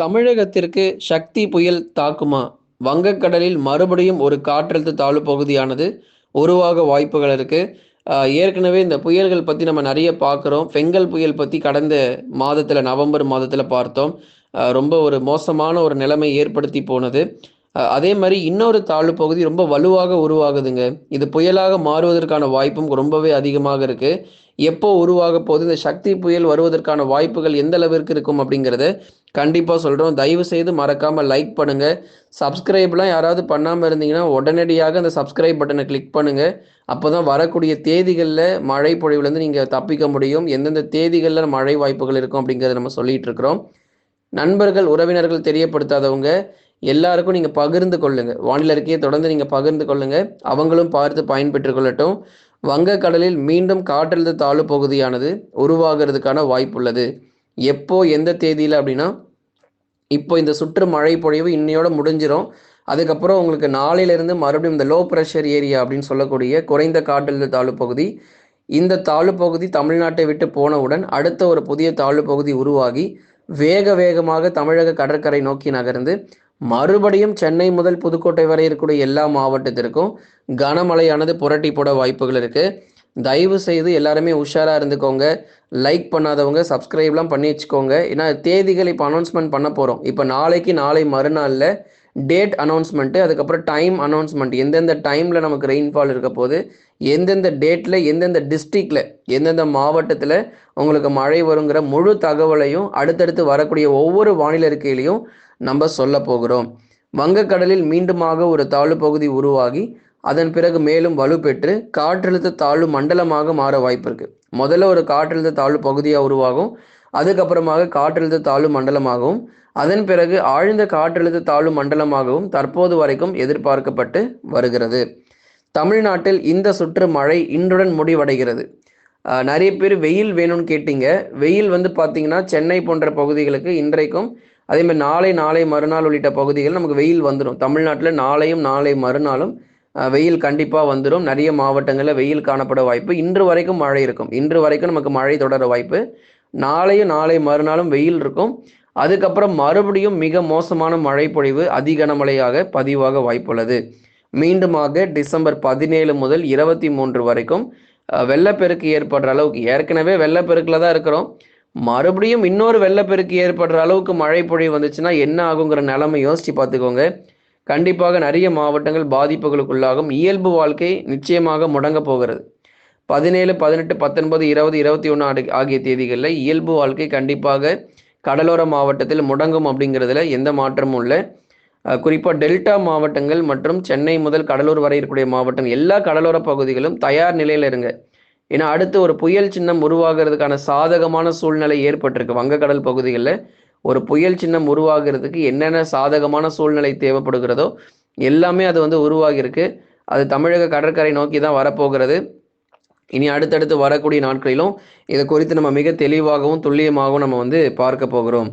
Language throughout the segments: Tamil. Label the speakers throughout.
Speaker 1: தமிழகத்திற்கு சக்தி புயல் தாக்குமா? வங்கக்கடலில் மறுபடியும் ஒரு காற்றழுத்த தாழ்வு பகுதியானது உருவாக வாய்ப்புகள் இருக்கு. ஏற்கனவே இந்த புயல்கள் பற்றி நம்ம நிறைய பார்க்குறோம். பெங்கல் புயல் பற்றி கடந்த மாதத்தில் நவம்பர் மாதத்தில் பார்த்தோம். ரொம்ப ஒரு மோசமான ஒரு நிலைமை ஏற்படுத்தி போனது. அதே மாதிரி இன்னொரு தாழ்வு பகுதி ரொம்ப வலுவாக உருவாகுதுங்க. இது புயலாக மாறுவதற்கான வாய்ப்பும் ரொம்பவே அதிகமாக இருக்கு. எப்போ உருவாக போகுது? இந்த சக்தி புயல் வருவதற்கான வாய்ப்புகள் எந்த அளவிற்கு இருக்கும் அப்படிங்கிறத கண்டிப்பாக சொல்கிறோம் தயவு செய்து மறக்காமல் லைக் பண்ணுங்கள் சப்ஸ்கிரைப்லாம் யாராவது பண்ணாமல் இருந்தீங்கன்னா உடனடியாக அந்த சப்ஸ்கிரைப் பட்டனை கிளிக் பண்ணுங்கள் அப்போ தான் வரக்கூடிய தேதிகளில் மழை பொழிவுலேருந்து நீங்கள் தப்பிக்க முடியும். எந்தெந்த தேதிகளில் மழை வாய்ப்புகள் இருக்கும் அப்படிங்கிறத நம்ம சொல்லிட்டு இருக்கிறோம். நண்பர்கள் உறவினர்கள் தெரியப்படுத்தாதவங்க எல்லாருக்கும் நீங்கள் பகிர்ந்து கொள்ளுங்கள் வானிலை தொடர்ந்து நீங்கள் பகிர்ந்து கொள்ளுங்கள் அவங்களும் பார்த்து பயன்பெற்று கொள்ளட்டும். வங்கக்கடலில் மீண்டும் காற்றழுத்த தாழ்வு பகுதியானது உருவாகிறதுக்கான வாய்ப்புள்ளது எப்போ எந்த தேதியில் அப்படின்னா இப்போ இந்த சுற்று மழை பொழிவு இன்னையோட முடிஞ்சிரும். அதுக்கப்புறம் உங்களுக்கு நாளையிலேருந்து மறுபடியும் இந்த லோ ப்ரெஷர் ஏரியா அப்படின்னு சொல்லக்கூடிய குறைந்த காற்றழுத்த தாழ்வு பகுதி இந்த தாழ்வு பகுதி தமிழ்நாட்டை விட்டு போனவுடன் அடுத்த ஒரு புதிய தாழ்வு பகுதி உருவாகி வேக வேகமாக தமிழக கடற்கரை நோக்கி நகர்ந்து மறுபடியும் சென்னை முதல் புதுக்கோட்டை வரை இருக்கக்கூடிய எல்லா மாவட்டத்திற்கும் கனமழையானது புரட்டி போட வாய்ப்புகள் இருக்குது தயவு செய்து எல்லாருமே உஷாரா இருந்துக்கோங்க. லைக் பண்ணாதவங்க சப்ஸ்கிரைப்லாம் பண்ணி வச்சுக்கோங்க. ஏன்னா தேதிகள் இப்போ அனௌன்ஸ்மெண்ட் பண்ண போகிறோம் இப்போ நாளைக்கு நாளை மறுநாளில் டேட் அனௌன்ஸ்மெண்ட்டு அதுக்கப்புறம் டைம் அனௌன்ஸ்மெண்ட் எந்தெந்த டைமில் நமக்கு ரெயின்ஃபால் இருக்க போது எந்தெந்த டேட்டில் எந்தெந்த டிஸ்ட்ரிக்டில் எந்தெந்த மாவட்டத்தில் உங்களுக்கு மழை வருங்கிற முழு தகவலையும் அடுத்தடுத்து வரக்கூடிய ஒவ்வொரு வானிலை அறிக்கையிலையும் நம்ம சொல்ல போகிறோம். வங்கக்கடலில் மீண்டுமாக ஒரு தாழ்வு பகுதி உருவாகி அதன் பிறகு மேலும் வலுப்பெற்று காற்றழுத்த தாழ்வு மண்டலமாக மாற வாய்ப்பு இருக்கு முதல்ல ஒரு காற்றழுத்த தாழ்வு பகுதியாக உருவாகும். அதுக்கப்புறமாக காற்றழுத்த தாழ்வு மண்டலமாகவும் அதன் பிறகு ஆழ்ந்த காற்றழுத்த தாழ்வு மண்டலமாகவும் தற்போது வரைக்கும் எதிர்பார்க்கப்பட்டு வருகிறது. தமிழ்நாட்டில் இந்த சுற்று மழை இன்றுடன் முடிவடைகிறது. நிறைய பேர் வெயில் வேணும்னு கேட்டீங்க. வெயில் வந்து பார்த்தீங்கன்னா சென்னை போன்ற பகுதிகளுக்கு இன்றைக்கும் அதே மாதிரி நாளை நாளை மறுநாள் உள்ளிட்ட பகுதிகள் நமக்கு வெயில் வந்துடும் தமிழ்நாட்டில் நாளையும் நாளை மறுநாளும் வெயில் கண்டிப்பாக வந்துடும் நிறைய மாவட்டங்களில் வெயில் காணப்பட வாய்ப்பு. இன்று வரைக்கும் மழை இருக்கும். இன்று வரைக்கும் நமக்கு மழை தொடர வாய்ப்பு. நாளையும் நாளை மறுநாளும் வெயில் இருக்கும். அதுக்கப்புறம் மறுபடியும் மிக மோசமான மழை பொழிவு அதி கனமழையாக பதிவாக வாய்ப்புள்ளது. மீண்டுமாக டிசம்பர் பதினேழு முதல் இருபத்தி மூன்று வரைக்கும் வெள்ளப்பெருக்கு ஏற்படுற அளவுக்கு ஏற்கனவே வெள்ளப்பெருக்கில் தான் இருக்கிறோம். மறுபடியும் இன்னொரு வெள்ளப்பெருக்கு ஏற்படுற அளவுக்கு மழை பொழிவு வந்துச்சுன்னா என்ன ஆகுங்கிற நிலைமை யோசிச்சு பார்த்துக்கோங்க. கண்டிப்பாக நிறைய மாவட்டங்கள் பாதிப்புகளுக்குள்ளாகும். இயல்பு வாழ்க்கை நிச்சயமாக முடங்கப் போகிறது. பதினேழு பதினெட்டு பத்தொன்பது இருபது இருபத்தி ஒன்று ஆகிய தேதிகளில் இயல்பு வாழ்க்கை கண்டிப்பாக கடலோர மாவட்டத்தில் முடங்கும் அப்படிங்கிறதுல எந்த மாற்றமும் இல்லை. குறிப்பாக டெல்டா மாவட்டங்கள் மற்றும் சென்னை முதல் கடலூர் வரை இருக்கக்கூடிய மாவட்டங்கள் எல்லா கடலோர பகுதிகளும் தயார் நிலையில் இருங்க. ஏன்னா அடுத்து ஒரு புயல் சின்னம் உருவாகிறதுக்கான சாதகமான சூழ்நிலை ஏற்பட்டிருக்கு வங்கக்கடல் பகுதிகளில். ஒரு புயல் சின்னம் உருவாகிறதுக்கு என்னென்ன சாதகமான சூழ்நிலை தேவைப்படுகிறதோ எல்லாமே அது வந்து உருவாகியிருக்கு. அது தமிழக கடற்கரை நோக்கி தான் வரப்போகிறது. இனி அடுத்தடுத்து வரக்கூடிய நாட்களிலும் இதை குறித்து நம்ம மிக தெளிவாகவும் துல்லியமாகவும் நம்ம வந்து பார்க்க போகிறோம்.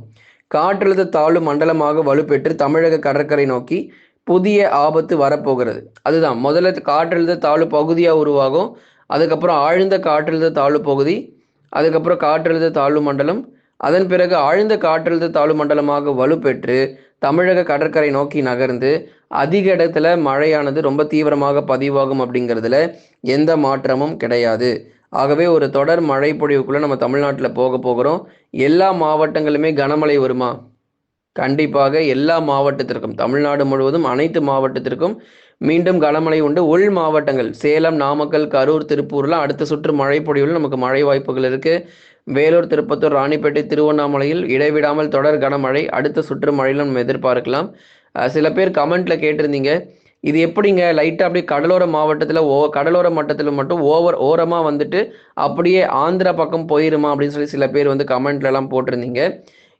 Speaker 1: காற்றழுத்த தாழ்வு மண்டலமாக வலுப்பெற்று தமிழக கடற்கரை நோக்கி புதிய ஆபத்து வரப்போகிறது. அதுதான். முதல்ல காற்றழுத்த தாழ்வு பகுதியாக உருவாகும். அதுக்கப்புறம் ஆழ்ந்த காற்றழுத்த தாழ்வு பகுதி. அதுக்கப்புறம் காற்றழுத்த தாழ்வு மண்டலம். அதன் பிறகு ஆழ்ந்த காற்றழுத்த தாழ்வு மண்டலமாக வலுப்பெற்று தமிழக கடற்கரை நோக்கி நகர்ந்து அதிக இடத்துல மழையானது ரொம்ப தீவிரமாக பதிவாகும் அப்படிங்கிறதுல எந்த மாற்றமும் கிடையாது. ஆகவே ஒரு தொடர் மழைப்பொழிவுக்குள்ளே நம்ம தமிழ்நாட்டில் போக போகிறோம். எல்லா மாவட்டங்களுமே கனமழை வருமா? கண்டிப்பாக எல்லா மாவட்டத்திற்கும் தமிழ்நாடு முழுவதும் அனைத்து மாவட்டத்திற்கும் மீண்டும் கனமழை உண்டு. உள் மாவட்டங்கள் சேலம் நாமக்கல் கரூர் திருப்பூர்லாம் அடுத்த சுற்று மழை பொழிவில் நமக்கு மழை வாய்ப்புகள் இருக்கு. வேலூர் திருப்பத்தூர் ராணிப்பேட்டை திருவண்ணாமலையில் இடைவிடாமல் தொடர் கனமழை அடுத்த சுற்று மழையில் நம்ம எதிர்பார்க்கலாம். சில பேர் கமெண்ட்ல கேட்டிருந்தீங்க. இது எப்படிங்க? லைட்டாக அப்படியே கடலோர மாவட்டத்தில் ஓ கடலோர மட்டத்தில் மட்டும் ஓவர் ஓரமாக வந்துட்டு அப்படியே ஆந்திரா பக்கம் போயிருமா அப்படின்னு சொல்லி சில பேர் வந்து கமெண்ட்லலாம் போட்டிருந்தீங்க.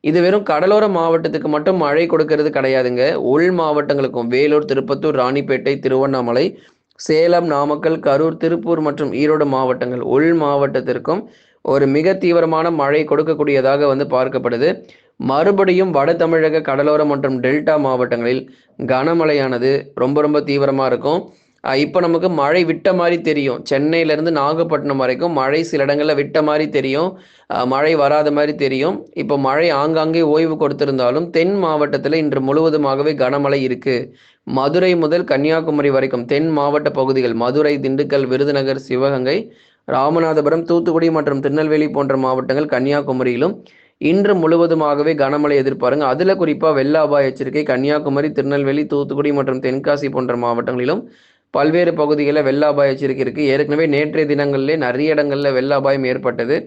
Speaker 1: இது வெறும் கடலோர மாவட்டத்துக்கு மட்டும் மழை கொடுக்கறது கிடையாதுங்க. உள் மாவட்டங்களுக்கும் வேலூர் திருப்பத்தூர் ராணிப்பேட்டை திருவண்ணாமலை சேலம் நாமக்கல் கரூர் திருப்பூர் மற்றும் ஈரோடு மாவட்டங்கள் உள் மாவட்டத்திற்கும் ஒரு மிக தீவிரமான மழை கொடுக்கக்கூடியதாக வந்து பார்க்கப்படுது. மறுபடியும் வட தமிழக கடலோர மற்றும் டெல்டா மாவட்டங்களில் கனமழையானது ரொம்ப ரொம்ப தீவிரமாக இருக்கும். இப்போ நமக்கு மழை விட்ட மாதிரி தெரியும். சென்னையிலேருந்து நாகப்பட்டினம் வரைக்கும் மழை சில இடங்களில் விட்ட மாதிரி தெரியும். மழை வராத மாதிரி தெரியும். இப்போ மழை ஆங்காங்கே ஓய்வு கொடுத்திருந்தாலும் தென் மாவட்டத்தில் இன்று முழுவதுமாகவே கனமழை இருக்குது மதுரை முதல் கன்னியாகுமரி வரைக்கும் தென் மாவட்ட பகுதிகள் மதுரை திண்டுக்கல் விருதுநகர் சிவகங்கை ராமநாதபுரம் தூத்துக்குடி மற்றும் திருநெல்வேலி போன்ற மாவட்டங்கள் கன்னியாகுமரியிலும் இன்று முழுவதுமாகவே கனமழை எதிர்பாருங்க. அதில் குறிப்பாக வெள்ள அபாய எச்சரிக்கை கன்னியாகுமரி திருநெல்வேலி தூத்துக்குடி மற்றும் தென்காசி போன்ற மாவட்டங்களிலும் பல்வேறு பகுதிகளில் வெள்ள அபாய எச்சரிக்கை இருக்கு. ஏற்கனவே நேற்றைய தினங்களிலே நிறைய இடங்களில் வெள்ள அபாயம் ஏற்பட்டது.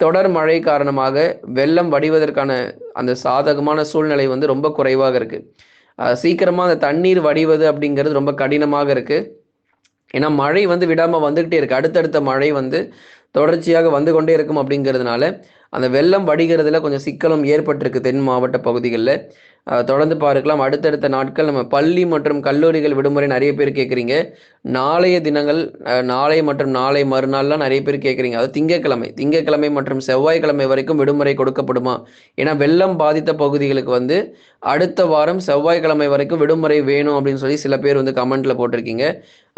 Speaker 1: தொடர் மழை காரணமாக வெள்ளம் வடிவதற்கான அந்த சாதகமான சூழ்நிலை வந்து ரொம்ப குறைவாக இருக்கு. சீக்கிரமாக சீக்கிரமா அந்த தண்ணீர் வடிவது அப்படிங்கிறது ரொம்ப கடினமாக இருக்கு. ஏன்னா மழை வந்து விடாம வந்துகிட்டே இருக்கு. அடுத்தடுத்த மழை வந்து தொடர்ச்சியாக வந்து கொண்டே இருக்கும் அப்படிங்கிறதுனால அந்த வெள்ளம் வடிகிறதுல கொஞ்சம் சிக்கலும் ஏற்பட்டிருக்கு தென் மாவட்ட பகுதிகளில். தொடர்ந்து பார்க்கலாம். அடுத்தடுத்த நாட்கள் நம்ம பள்ளி மற்றும் கல்லூரிகள் விடுமுறை நிறைய பேர் கேட்குறீங்க. நாளைய தினங்கள் நாளை மற்றும் நாளை மறுநாள்லாம் நிறைய பேர் கேட்குறீங்க. அதாவது திங்கக்கிழமை. திங்கக்கிழமை மற்றும் செவ்வாய்க்கிழமை வரைக்கும் விடுமுறை கொடுக்கப்படுமா? ஏன்னா வெள்ளம் பாதித்த பகுதிகளுக்கு வந்து அடுத்த வாரம் செவ்வாய்க்கிழமை வரைக்கும் விடுமுறை வேணும் அப்படின்னு சொல்லி சில பேர் வந்து கமெண்ட்ல போட்டிருக்கீங்க.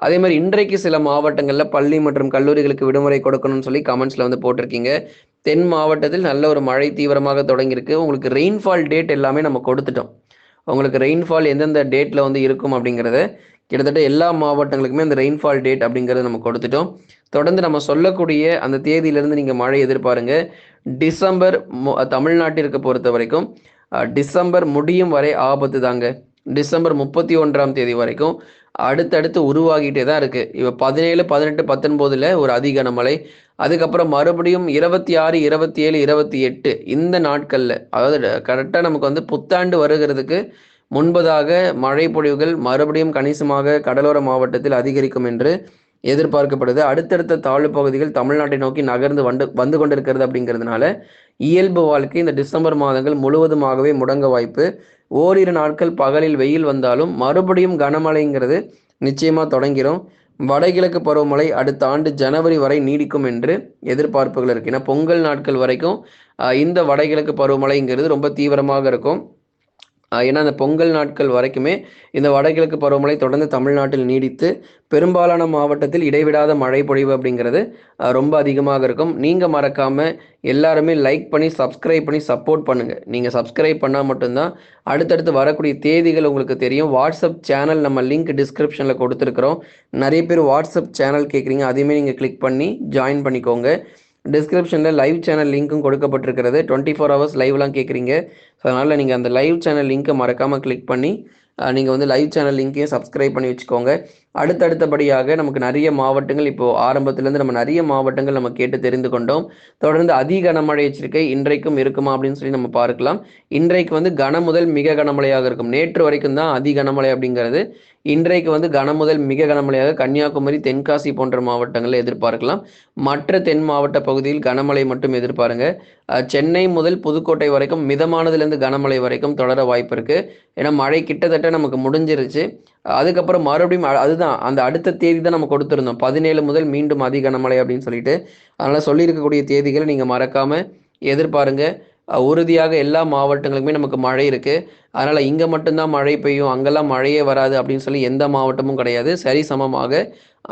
Speaker 1: அதே மாதிரி இன்றைக்கு சில மாவட்டங்களில் பள்ளி மற்றும் கல்லூரிகளுக்கு விடுமுறை கொடுக்கணும்னு சொல்லி கமெண்ட்ஸில் வந்து போட்டிருக்கீங்க. தென் மாவட்டத்தில் நல்ல ஒரு மழை தீவிரமாக தொடங்கியிருக்கு. உங்களுக்கு ரெயின்ஃபால் டேட் எல்லாமே நம்ம கொடுத்துட்டோம். உங்களுக்கு ரெயின்ஃபால் எந்தெந்த டேட்டில் வந்து இருக்கும் அப்படிங்கிறத கிட்டத்தட்ட எல்லா மாவட்டங்களுக்குமே அந்த ரெயின்ஃபால் டேட் அப்படிங்கிறத நம்ம கொடுத்துட்டோம். தொடர்ந்து நம்ம சொல்லக்கூடிய அந்த தேதியிலிருந்து நீங்கள் மழை எதிர்பாருங்க. டிசம்பர் மொ தமிழ்நாட்டிற்கு பொறுத்த வரைக்கும் டிசம்பர் முடியும் வரை ஆபத்து தாங்க டிசம்பர் முப்பத்தி ஒன்றாம் தேதி வரைக்கும் அடுத்தடுத்து உருவாகிட்டே தான் இருக்கு. இப்போ பதினேழு பதினெட்டு பத்தொன்பதுல ஒரு அதிகன மழை. அதுக்கப்புறம் மறுபடியும் இருபத்தி ஆறு இருபத்தி ஏழு இருபத்தி எட்டு இந்த நாட்களில் அதாவது கரெக்டாக நமக்கு வந்து புத்தாண்டு வருகிறதுக்கு முன்பதாக மழை பொழிவுகள் மறுபடியும் கணிசமாக கடலோர மாவட்டத்தில் அதிகரிக்கும் என்று எதிர்பார்க்கப்படுது. அடுத்தடுத்த தாழ்வு பகுதிகள் தமிழ்நாட்டை நோக்கி நகர்ந்து வந்து வந்து கொண்டிருக்கிறது அப்படிங்கிறதுனால இயல்பு வாழ்க்கை இந்த டிசம்பர் மாதங்கள் முழுவதுமாகவே முடங்க வாய்ப்பு ஓரிரு நாட்கள் பகலில் வெயில் வந்தாலும் மறுபடியும் கனமழைங்கிறது நிச்சயமாக தொடங்கிடும் வடகிழக்கு பருவமழை அடுத்த ஆண்டு ஜனவரி வரை நீடிக்கும் என்று எதிர்பார்ப்புகள் இருக்கு. ஏன்னா பொங்கல் நாட்கள் வரைக்கும் இந்த வடகிழக்கு பருவமழைங்கிறது ரொம்ப தீவிரமாக இருக்கும். ஏன்னா அந்த பொங்கல் நாட்கள் வரைக்குமே இந்த வடகிழக்கு பருவமழை தொடர்ந்து தமிழ்நாட்டில் நீடித்து பெரும்பாலான மாவட்டத்தில் இடைவிடாத மழை பொழிவு அப்படிங்கிறது ரொம்ப அதிகமாக இருக்கும். நீங்கள் மறக்காம எல்லாருமே லைக் பண்ணி சப்ஸ்கிரைப் பண்ணி சப்போர்ட் பண்ணுங்க. நீங்கள் சப்ஸ்கிரைப் பண்ணால் மட்டும்தான் அடுத்தடுத்து வரக்கூடிய தேதிகள் உங்களுக்கு தெரியும். வாட்ஸ்அப் சேனல் நம்ம லிங்க் டிஸ்கிரிப்ஷனில் கொடுத்துருக்குறோம். நிறைய பேர் வாட்ஸ்அப் சேனல் கேட்குறீங்க அதையுமே நீங்கள் கிளிக் பண்ணி ஜாயின் பண்ணிக்கோங்க. டிஸ்கிரிப்ஷனில் லைவ் சேனல் லிங்க்கும் கொடுக்கப்பட்டிருக்கிறது. டுவெண்ட்டி ஃபோர் ஹவர்ஸ் லைவ்லாம் கேட்குறீங்க ஸோ அதனால் நீங்கள் அந்த லைவ் சேனல் லிங்க்கை மறக்காமல் கிளிக் பண்ணி நீங்கள் வந்து லைவ் சேனல் லிங்க்கையும் சப்ஸ்கிரைப் பண்ணி வச்சுக்கோங்க. அடுத்தடுத்தபடியாக நமக்கு நிறைய மாவட்டங்கள் இப்போது ஆரம்பத்துலேருந்து நம்ம நிறைய மாவட்டங்கள் நம்ம கேட்டு தெரிந்து கொண்டோம். தொடர்ந்து அதி கனமழை எச்சரிக்கை இன்றைக்கும் இருக்குமா அப்படின்னு சொல்லி நம்ம பார்க்கலாம். இன்றைக்கு வந்து கன முதல் மிக கனமழையாக இருக்கும். நேற்று வரைக்கும் தான் அதி கனமழை அப்படிங்கிறது. இன்றைக்கு வந்து கன முதல் மிக கனமழையாக கன்னியாகுமரி தென்காசி போன்ற மாவட்டங்களில் எதிர்பார்க்கலாம். மற்ற தென் மாவட்ட பகுதியில் கனமழை மட்டும் எதிர்பாருங்க. சென்னை முதல் புதுக்கோட்டை வரைக்கும் மிதமானதுலேருந்து கனமழை வரைக்கும் தொடர வாய்ப்பு இருக்கு. ஏன்னா மழை கிட்டத்தட்ட நமக்கு முடிஞ்சிருச்சு. அதுக்கப்புறம் மறுபடியும் அதுதான் அந்த அடுத்த தேதி தான் நம்ம கொடுத்துருந்தோம். பதினேழு முதல் மீண்டும் அதி கனமழை அப்படின்னு சொல்லிட்டு. அதனால சொல்லியிருக்கக்கூடிய தேதிகளை நீங்க மறக்காம எதிர்பாருங்க. உறுதியாக எல்லா மாவட்டங்களுக்குமே நமக்கு மழை இருக்கு. அதனால இங்க மட்டும்தான் மழை பெய்யும். அங்கெல்லாம் மழையே வராது அப்படின்னு சொல்லி எந்த மாவட்டமும் கிடையாது. சரி சமமாக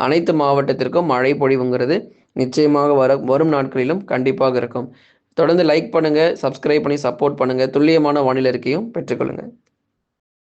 Speaker 1: அனைத்து மாவட்டத்திற்கும் மழை பொழிவுங்கிறது நிச்சயமாக வர வரும் நாட்களிலும் கண்டிப்பாக இருக்கும். தொடர்ந்து லைக் பண்ணுங்கள் சப்ஸ்கிரைப் பண்ணி சப்போர்ட் பண்ணுங்கள் துல்லியமான வானிலை இருக்கையும் பெற்றுக்கொள்ளுங்கள்